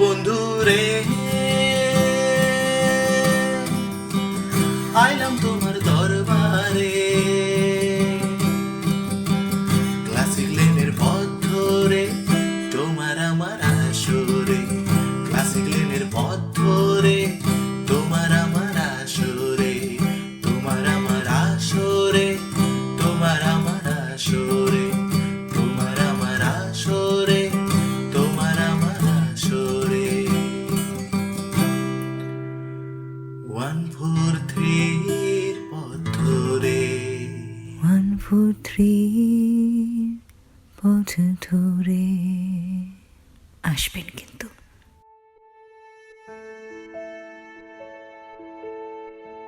বন্ধু one four three পথ ধরে। ওয়ান ফোর থ্রি পথ ধরে। আসবেন কিন্তু।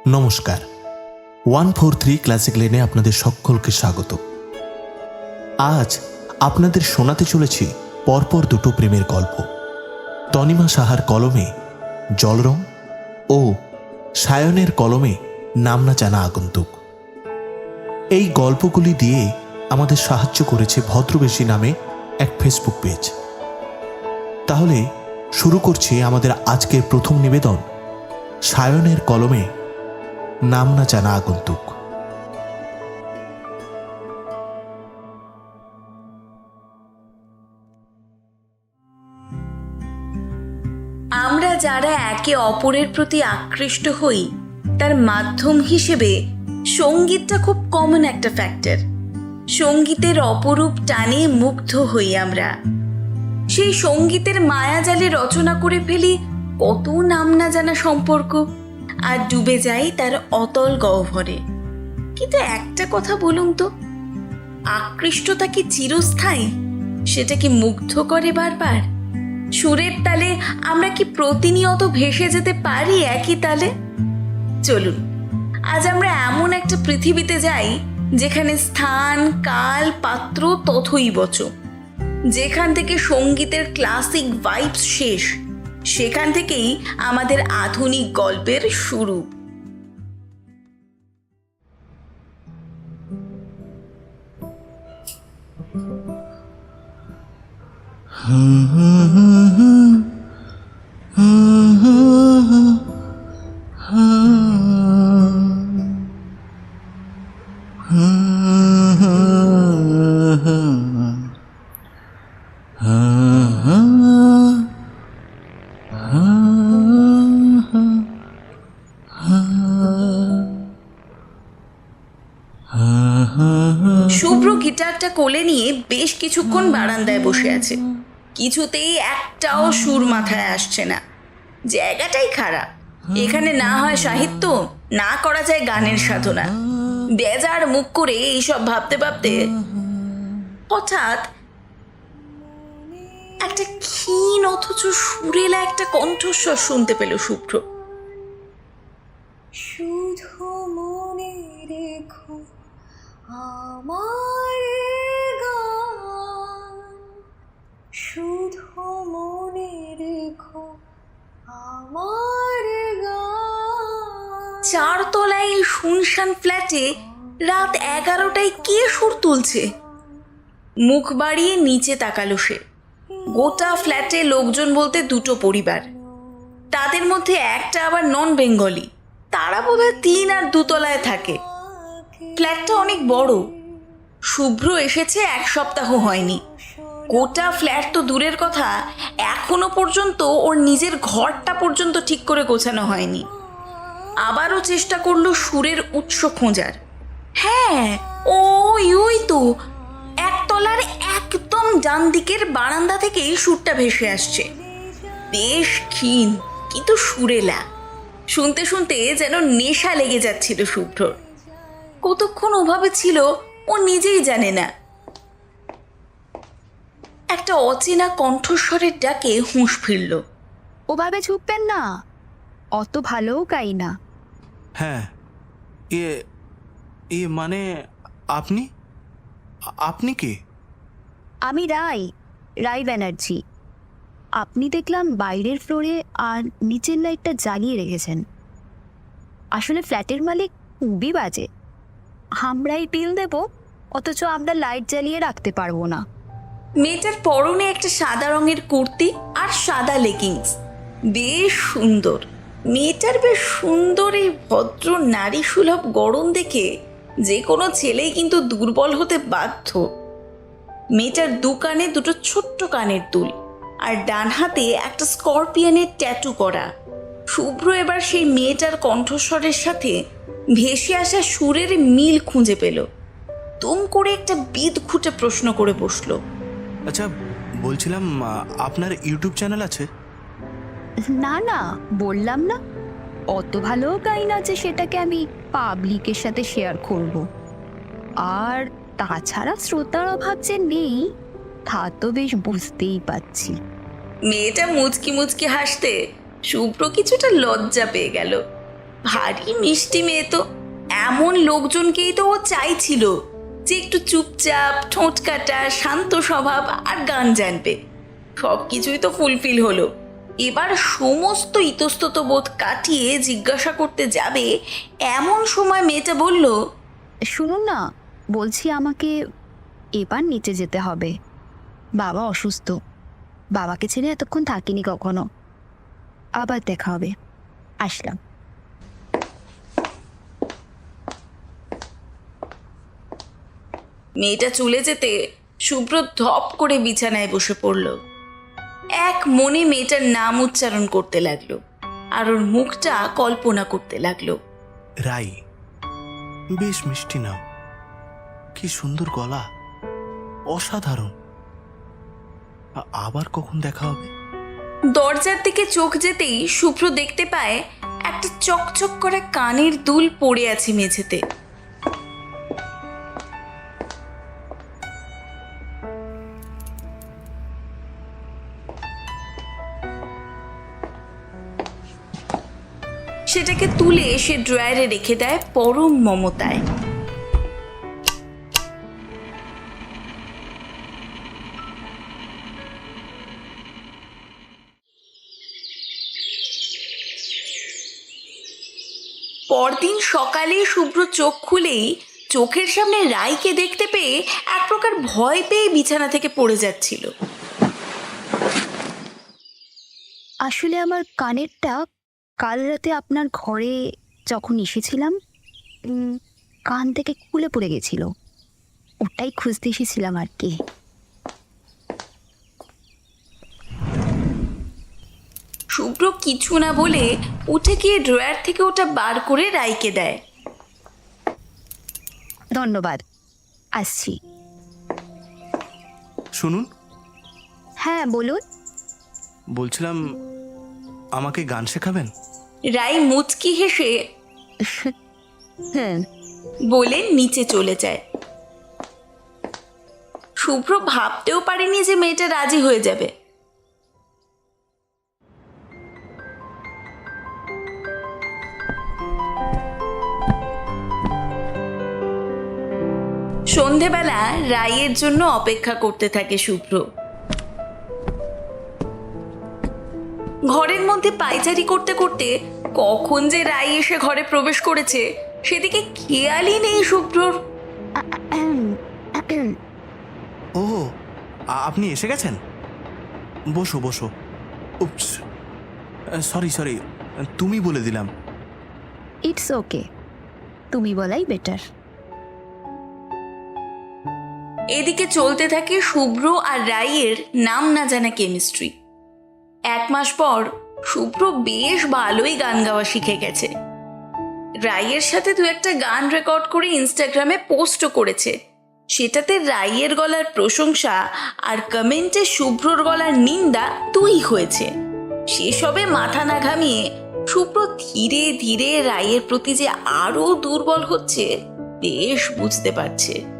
নমস্কার। ওয়ান ফোর থ্রি ক্লাসিক লেনে আপনাদের সকলকে স্বাগত। আজ আপনাদের শোনাতে চলেছি পরপর দুটো প্রেমের গল্প। তনিমা সাহার কলমে জলরং ও সায়নের কলমে নাম না জানা আগন্তুক। এই গল্পগুলি দিয়ে আমাদের সাহায্য করেছে ভদ্রবেশী নামে এক ফেসবুক পেজ। তাহলে শুরু করছি আমাদের আজকের প্রথম নিবেদন, সায়নের কলমে নাম না জানা আগন্তুক। একে অপরের প্রতি আকৃষ্ট হই, তার মাধ্যম হিসেবে সঙ্গীতটা খুব কমন একটা ফ্যাক্টর সঙ্গীতের অপরূপ টানে মুগ্ধ হই আমরা। সেই সঙ্গীতের মায়াজালে রচনা করে ফেলি কত নাম না জানা সম্পর্ক, আর ডুবে যাই তার অতল গহ্বরে। কিন্তু একটা কথা বলুন তো, আকৃষ্টতা কি চিরস্থায়ী? সেটা কি মুগ্ধ করে বারবার? সুরের তালে আমরা কি প্রতিনিয়ত ভেসে যেতে পারি একই তালে? চলুন, আজ আমরা এমন একটা পৃথিবীতে যাই যেখানে স্থান, কাল, পাত্র তথই বচ। যেখান থেকে সঙ্গীতের ক্লাসিক ভাইবস শেষ, সেখান থেকেই আমাদের আধুনিক গল্পের শুরু। শুভ্র গিটারটা কোলে নিয়ে বেশ কিছুক্ষণ বারান্দায় বসে আছে। কিছুতেই একটাও সুর মাথায় আসছে না। জায়গাটাই খারাপ। এখানে না হয় সাহিত্য, না করা যায় গানের সাধনা। বেজার মুখ করে এইসব ভাবতে ভাবতে হঠাৎ একটা ক্ষীণ অথচ সুরেলা একটা কণ্ঠস্বর শুনতে পেল শুভ্র। শুধু মনে রেখো, আমার শুধু মনে রেখো আমার চারতলায় এই শুনশান ফ্ল্যাটে রাত এগারোটায় কে সুর তুলছে? মুখ বাড়িয়ে নিচে তাকালো সে। গোটা ফ্ল্যাটে লোকজন বলতে দুটো পরিবার। তাদের মধ্যে একটা আবার নন বেঙ্গলি তারা বোধহয় তিন আর দুতলায় থাকে। ফ্ল্যাটটা অনেক বড়। শুভ্র এসেছে এক সপ্তাহ হয়নি। গোটা ফ্ল্যাট তো দূরের কথা। এখনও পর্যন্ত ওর নিজের ঘরটা পর্যন্ত ঠিক করে গোছানো হয়নি। আবারও চেষ্টা করল সুরের উৎস খোঁজার। হ্যাঁ ওই ওই তো। একতলার একদম ডান দিকের বারান্দা থেকেই সুরটা ভেসে আসছে। বেশ ক্ষীণ, কিন্তু সুরেলা। শুনতে শুনতে যেন নেশা লেগে যাচ্ছিল শুভ্রর। কতক্ষণ ওভাবে ছিল, ও নিজেই জানে না। একটা অচেনা কণ্ঠস্বরের ডাকে হুঁশ ফিরল। ওভাবে ছুপবেন না। অত ভালোও গাই না। হ্যাঁ। এ ইয়ে মানে আপনি? আপনি কে? আমি রাই রাই ব্যানার্জি। আপনি দেখলাম বাইরের ফ্লোরে আর নিচের লাইটটা জ্বালিয়ে রেখেছেন। আসলে ফ্ল্যাটের মালিক খুবই বাজে। আমরাই বিল দেব অথচ আমরা লাইট জ্বালিয়ে রাখতে পারব না। মেয়েটার পরনে একটা সাদা রঙের কুর্তি আর সাদা লেগিংস বেশ সুন্দর। মেয়েটার বেশ সুন্দর এই ভদ্র নারী সুলভ গরম দেখে যে কোনো ছেলেই কিন্তু দুর্বল হতে বাধ্য। মেয়েটার দু কানে দুটো ছোট্ট কানের দুল আর ডান হাতে একটা স্করপিয়নের ট্যাটু করা। শুভ্র এবার সেই মেয়েটার কণ্ঠস্বরের সাথে ভেসে আসা সুরের মিল খুঁজে পেল। তুম করে একটা বিদ খুঁটে প্রশ্ন করে বসল। আচ্ছা বলছিলাম আপনার ইউটিউব চ্যানেল আছে? না না বললাম না। অত ভালো গাই না যে সেটাকে আমি পাবলিকের সাথে শেয়ার করব। আর তাছাড়া শ্রোতার অভাব যে নেই তা তো বেশ বুঝতেই পারছি। মেয়েটা মুচকি মুচকি হাসতে শুভ্র কিছুটা লজ্জা পেয়ে গেল। ভারী মিষ্টি মেয়ে তো এমন লোকজনকেই তো ও চাইছিল। যে একটু চুপচাপ, ঠোঁট কাটা, শান্ত স্বভাব আর গান জানবে। সব কিছুই তো ফুলফিল হলো। এবার সমস্ত ইতস্তত বোধ কাটিয়ে জিজ্ঞাসা করতে যাবে, এমন সময় মেয়েটা বলল, শুনুন না, বলছি আমাকে এবার নিচে যেতে হবে। বাবা অসুস্থ। বাবাকে ছেড়ে এতক্ষণ থাকিনি কখনো। আবার দেখা হবে। আসলাম। মেয়েটা চলে যেতে শুভ্র ধপ করে বিছানায় বসে পড়ল। এক মনে মেয়েটার নাম উচ্চারণ করতে লাগল আর ওর মুখটা কল্পনা করতে লাগল। রাই বেশ মিষ্টি নাম। কি সুন্দর গলা। অসাধারণ। আবার কখন দেখা হবে? দরজার দিকে চোখ যেতেই শুভ্র দেখতে পায় একটা চকচক করা কানের দুল পড়ে আছে মেঝেতে। সেটাকে তুলে সে ড্রয়ারে রেখে দেয় পরম মমতায়। পরদিন সকালে শুভ্র চোখ খুলেই চোখের সামনে রাইকে দেখতে পেয়ে এক প্রকার ভয় পেয়ে বিছানা থেকে পড়ে যাচ্ছিল। আসলে আমার কানেরটা কাল রাতে আপনার ঘরে যখন এসেছিলাম কান থেকে খুলে পড়ে গেছিল। ওটাই খুঁজতে এসেছিলাম আর কি। শুভ্র কিছু না বলে উঠে গিয়ে ড্রয়ার থেকে ওটা বার করে রাইকে দেয়। ধন্যবাদ। আসছি। শুনুন। হ্যাঁ বলুন। বলছিলাম আমাকে গান শেখাবেন? রাই মুচকি হেসে হ্যাঁ। বলে নিচে চলে যায়। শুভ্র ভাবতেও পারেনি যে মেয়েটা রাজি হয়ে যাবে। সন্ধেবেলা রাইয়ের জন্য অপেক্ষা করতে থাকে শুভ্র। ঘরের মধ্যে পাইচারি করতে করতে কখন যে রাই এসে ঘরে প্রবেশ করেছে সেদিকে খেয়ালই নেই শুভ্রর। ও আপনি এসে গেছেন? বসো বসো। উপস সরি সরি তুমি বলে দিলাম। ইটস ওকে তুমি বলাই বেটার এদিকে চলতে থাকে শুভ্র আর রাইয়ের নাম না জানা কেমিস্ট্রি এক মাস পর শুভ্র বেশ ভালোই গান গাওয়া শিখে গেছে। রাইয়ের সাথে দু একটা গান রেকর্ড করে ইনস্টাগ্রামে পোস্টও করেছে। সেটাতে রাইয়ের গলার প্রশংসা আর কমেন্টে শুভ্রর গলার নিন্দা তুই হয়েছে। সেসবে মাথা না ঘামিয়ে শুভ্র ধীরে ধীরে রাইয়ের প্রতি যে আরও দুর্বল হচ্ছে, বেশ বুঝতে পারছে।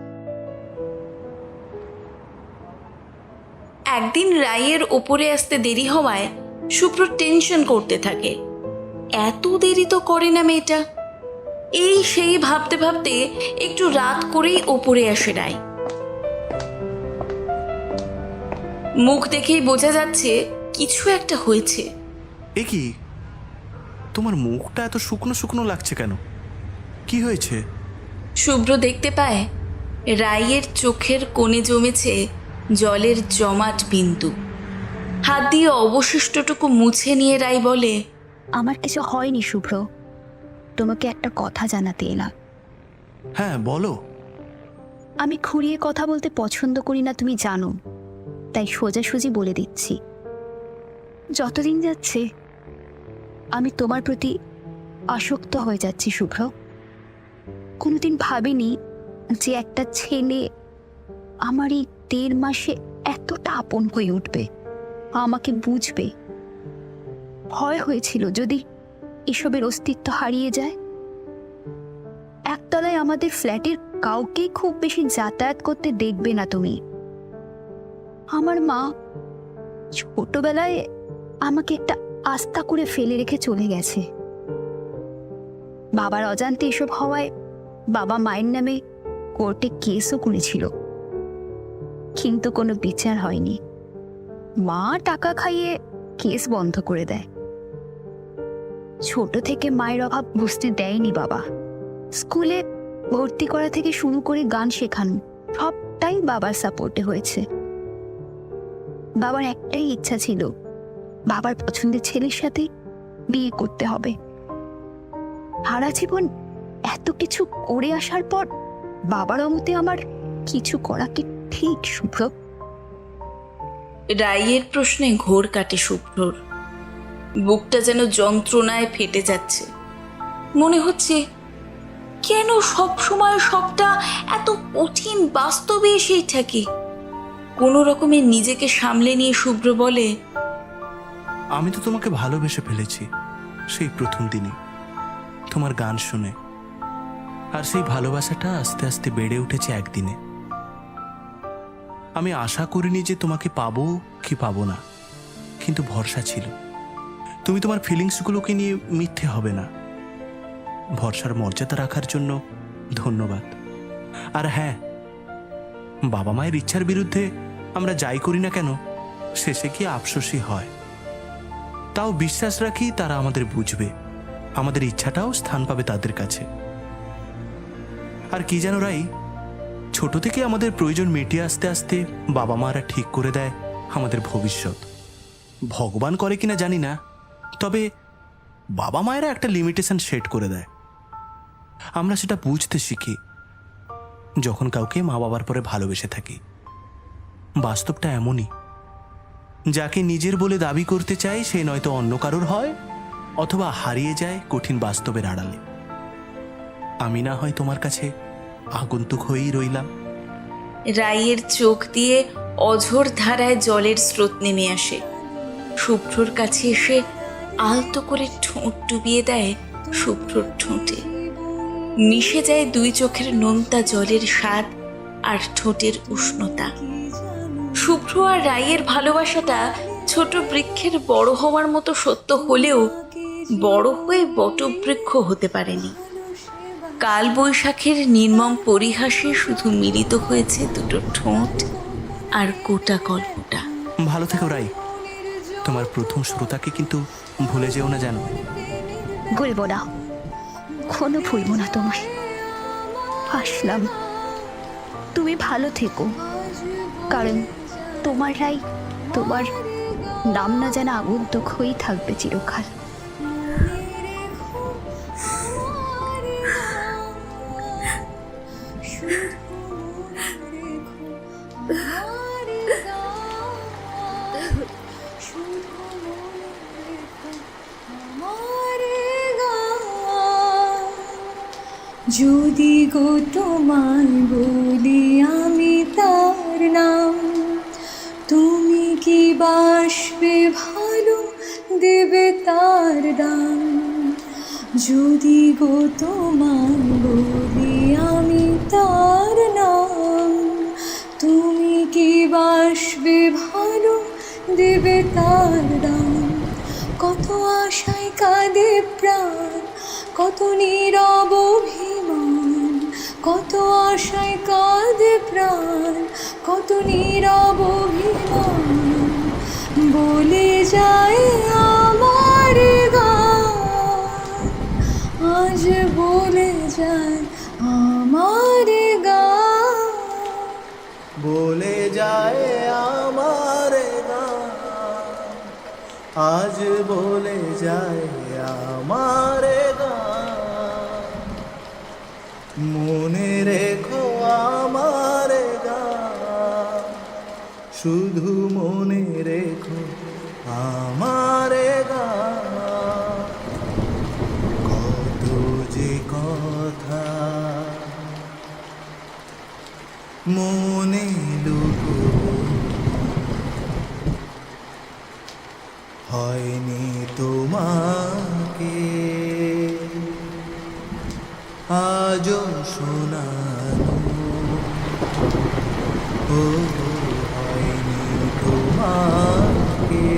একদিন রায়ের ওপরে আসতে দেরি হওয়ায় শুভ্র টেনশন করতে থাকে। এত দেরি তো করে না মেয়েটা। এই সেই ভাবতে ভাবতে একটু রাত করেই ওপরে আসে রায়। মুখ দেখেই বোঝা যাচ্ছে কিছু একটা হয়েছে। এ কি? তোমার মুখটা এত শুকনো শুকনো লাগছে কেন? কি হয়েছে? শুভ্র দেখতে পায় রাইয়ের চোখের কোণে জমেছে জলের জমাট বিন্দু। হাত দিয়ে অবশিষ্টটুকু মুছে নিয়ে রাই বলে আমার কিছু হয়নি শুভ্র। তোমাকে একটা কথা জানাতে এলাম। হ্যাঁ বলো। আমি খুঁড়িয়ে কথা বলতে পছন্দ করি না তুমি জানো। তাই সোজাসুজি বলে দিচ্ছি। যতদিন যাচ্ছে আমি তোমার প্রতি আসক্ত হয়ে যাচ্ছি শুভ্র। কোনোদিন ভাবিনি যে একটা ছেলে আমার এই দেড় মাসে এতটা আপন হয়ে উঠবে। আমাকে বুঝবে। ভয় হয়েছিল যদি এসবের অস্তিত্ব হারিয়ে যায়। একতলায় আমাদের ফ্ল্যাটের কাউকেই খুব বেশি যাতায়াত করতে দেখবে না তুমি। আমার মা ছোটবেলায় আমাকে একটা আস্থা করে ফেলে রেখে চলে গেছে। বাবার অজান্তে এসব হওয়ায় বাবা মায়ের নামে কোর্টে কেসও করেছিল। কিন্তু কোনো বিচার হয়নি। মা টাকা খাইয়ে কেস বন্ধ করে দেয়। ছোট থেকে মায়ের অভাব বুঝতে দেয়নি বাবা। স্কুলে ভর্তি করা থেকে শুরু করে গান শেখানো সবটাই বাবার সাপোর্টে হয়েছে। বাবার একটাই ইচ্ছা ছিল, বাবার পছন্দের ছেলের সাথে বিয়ে করতে হবে। সারা জীবন এত কিছু করে আসার পর বাবার অমতে আমার কিছু করা কি ঠিক শুভ্র। রায়ের প্রশ্নে ঘোর কাটে শুভ্রর। বুকটা যেন যন্ত্রণায় ফেটে যাচ্ছে। মনে হচ্ছে কেন সব সময় সবটা এত কঠিন বাস্তবে এসেই থাকে? কোনো রকমে নিজেকে সামলে নিয়ে শুভ্র বলে আমি তো তোমাকে ভালোবেসে ফেলেছি সেই প্রথম দিনই। তোমার গান শুনে। আর সেই ভালোবাসাটা আস্তে আস্তে বেড়ে উঠেছে একদিনে। আমি আশা করিনি যে তোমাকে পাবো কি পাবো না, কিন্তু ভরসা ছিল। তুমি তোমার ফিলিংসগুলোকে নিয়ে মিথ্যে হবে না। ভরসার মর্যাদা রাখার জন্য ধন্যবাদ। আর হ্যাঁ বাবা মায়ের ইচ্ছার বিরুদ্ধে আমরা যাই করি না কেন, শেষে কি আফসোসই হয়। তাও বিশ্বাস রাখি তারা আমাদের বুঝবে। আমাদের ইচ্ছাটাও স্থান পাবে তাদের কাছে। আর কি যেন রাই ছোট থেকে আমাদের প্রয়োজন মিটিয়ে আসতে আসতে বাবা মারা ঠিক করে দেয় আমাদের ভবিষ্যৎ। ভগবান করে কিনা জানি না, তবে বাবা মায়েরা একটা লিমিটেশন সেট করে দেয়। আমরা সেটা বুঝতে শিখি, যখন কাউকে মা বাবার পরে ভালোবেসে থাকি। বাস্তবটা এমনই, যাকে নিজের বলে দাবি করতে চাই সে নয়তো অন্য কারোর হয়, অথবা হারিয়ে যায় কঠিন বাস্তবের আড়ালে। আমি না হয় তোমার কাছে আগন্তুক হয়েই রইলাম। রাইয়ের চোখ দিয়ে অঝোর ধারায় জলের স্রোত নেমে আসে। শুভ্রর কাছে এসে আলতো করে ঠোঁট ডুবিয়ে দেয় শুভ্রর ঠোঁটে। মিশে যায় দুই চোখের নোনতা জলের স্বাদ আর ঠোঁটের উষ্ণতা। শুভ্র আর রাইয়ের ভালোবাসাটা ছোট বৃক্ষের বড় হওয়ার মতো সত্য হলেও বড় হয়ে বটবৃক্ষ হতে পারেনি। কাল বৈশাখের নির্মম পরিহাসে শুধু মিলিত হয়েছে দুটো ঠোঁট আর গোটা গল্পটা। ভালো থেকো রাই। তোমার প্রথম শ্রোতাকে কিন্তু ভুলে যেও না জানো ভুলবো না। কোনো ভুলবো না তোমায়। আসলাম। তুমি ভালো থেকো। কারণ তোমার রাই তোমার নাম না যেন আগন্তুক হয়েই থাকবে চিরকাল। যদি গো তোমায় বলি আমি তার নাম, তুমি কি বাসবে ভালো দেবে তার দাম? যদি গো তোমায় বলি আমি তার নাম, তুমি কি বাসবে ভালো দেবে তার দাম? কত আশায় কাঁদে প্রাণ, কত নীরব অভিমান কত আশায় কাঁদে প্রাণ, কত নীরব অভিমান। বলে যায় আমার আজ বলে যায় আমার বলে যায় আমার আজ বলে যায় আমার গান। মনে রেখো আমার গান শুধু মনে রেখো আমার গান কত যে কথা মনে হয়নি তোমাকে আজও শোনানো। ও হয়নি তোমাকে।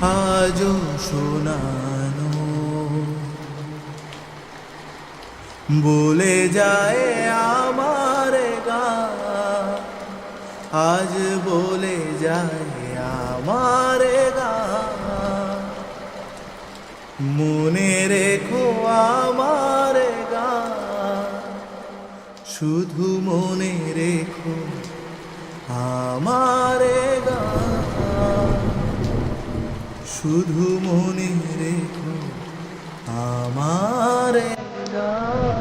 আজও শোনানো। বলে যায় আমার গান আজ বলে যায় আমার গান মনে রেখো আমার গান। শুধু মনে রেখো আমার গান। শুধু মনে রেখো আমার গান।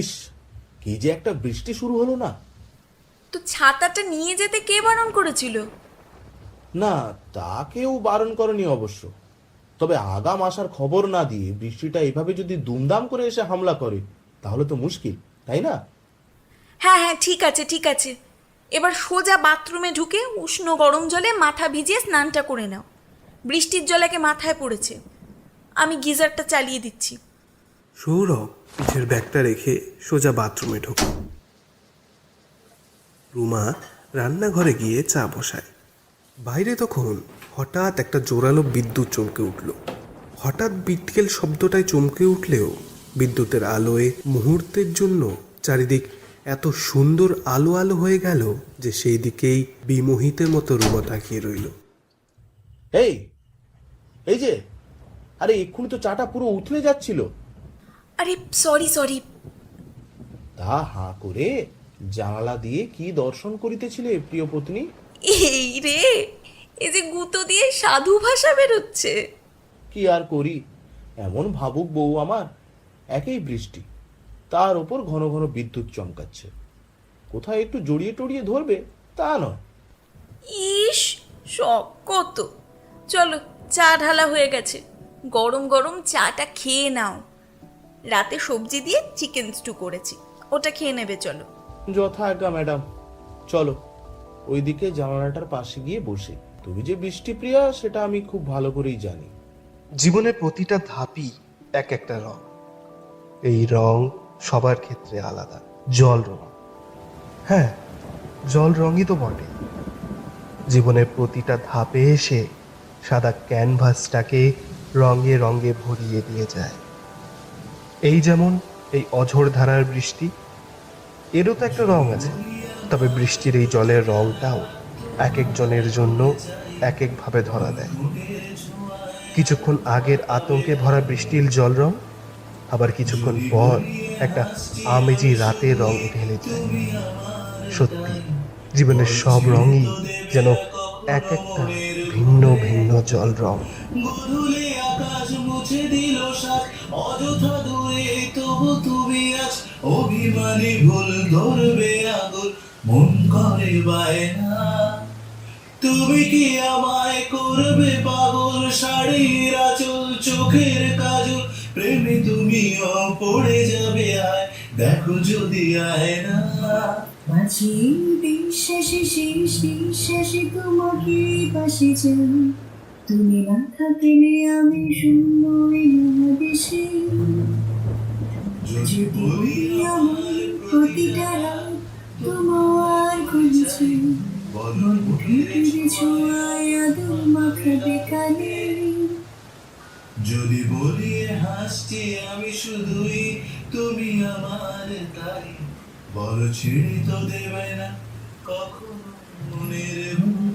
ইস কি যে একটা বৃষ্টি শুরু হলো না। তো ছাতাটা নিয়ে যেতে কে বারণ করেছিল? না তা কেউ বারণ করেনি অবশ্য। তবে আগাম আসার খবর না দিয়ে বৃষ্টিটা এভাবে যদি দুমদাম করে এসে হামলা করে তাহলে তো মুশকিল তাই না? হ্যাঁ হ্যাঁ ঠিক আছে ঠিক আছে। এবার সোজা বাথরুমে ঢুকে উষ্ণ গরম জলে মাথা ভিজিয়ে স্নানটা করে নাও। বৃষ্টির জলেকে মাথায় পড়েছে। আমি গিজারটা চালিয়ে দিচ্ছি। সৌরভ পিঠের ব্যাগটা রেখে সোজা বাথরুমে ঢোকে। রুমা রান্নাঘরে গিয়ে চা বসায়। বাইরে তখন হঠাৎ একটা জোরালো বিদ্যুৎ চমকে উঠল। হঠাৎ বিটকেল শব্দটায় চমকে উঠলেও বিদ্যুতের আলোয় মুহূর্তের জন্য চারিদিক এত সুন্দর আলো আলো হয়ে গেল যে সেই দিকেই বিমোহিতের মতো রুমা তাকিয়ে রইল। এই এই যে, আরে এক্ষুনি তো চাটা পুরো উঠলে যাচ্ছিল। আরে সরি সরি তা হাঁ করে জানালা দিয়ে কি দর্শন করিতেছিলে প্রিয় পত্নী? এই রে এই যে গুঁতো দিয়ে সাধু ভাষা বেরোচ্ছে। কি আর করি? এমন ভাবুক বউ আমার একই বৃষ্টি। তার ওপর ঘন ঘন বিদ্যুৎ চমকাচ্ছে। কোথায় একটু জড়িয়ে টড়িয়ে ধরবে তা নয়। ইস শখ কত। চলো চা ঢালা হয়ে গেছে। গরম গরম চাটা খেয়ে নাও। রাতে সবজি দিয়ে চিকেন স্টু করেছি। ওটা খেয়ে নেবে চলো। যথা আজ্ঞা ম্যাডাম চলো ওইদিকে জানালাটার পাশে গিয়ে বসে। তুমি যে বৃষ্টিপ্রিয়া সেটা আমি খুব ভালো করেই জানি। জীবনের প্রতিটা ধাপই এক একটা রং। এই রং সবার ক্ষেত্রে আলাদা। জল রং। হ্যাঁ জল রঙই তো বটে। জীবনের প্রতিটা ধাপে এসে সাদা ক্যানভাসটাকে রঙে রঙে ভরিয়ে দিয়ে যায়। এই যেমন এই অঝোর ধারার বৃষ্টি, এরও তো একটা রং আছে। তবে বৃষ্টির এই জলের রংটাও এক একজনের জন্য এক একভাবে ধরা দেয়। কিছুক্ষণ আগের আতঙ্কে ভরা বৃষ্টির জল রং, আবার কিছুক্ষণ পর একটা আমেজি রাতের রং ঢেলে যায়। সত্যি, জীবনের সব রঙই যেন এক একটা ভিন্ন ভিন্ন জল রং। অযথা দূরে তবু তুমি আজ অভিমানী ভুল ধরবে আগুন। মন করে বায়না। তুমি কি আমায় করবে পাগল শাড়ির আঁচল, চোখের কাজল? প্রেমে তুমিও পড়ে যাবে আয়, দেখো যদি আয় না বিশ্বাসে শেষ বিশ্বাসে তোমাকে পাশে চাই। তুমি না থাকলে আমি শূন্য মহাদেশে যদি আমার প্রতিটা রাত তোমার খুঁজছে যদি বলি হাসছি আমি শুধুই, তুমি আমার তাই। বড় ছিঁড়ে তো দেবে না, কখনো মনের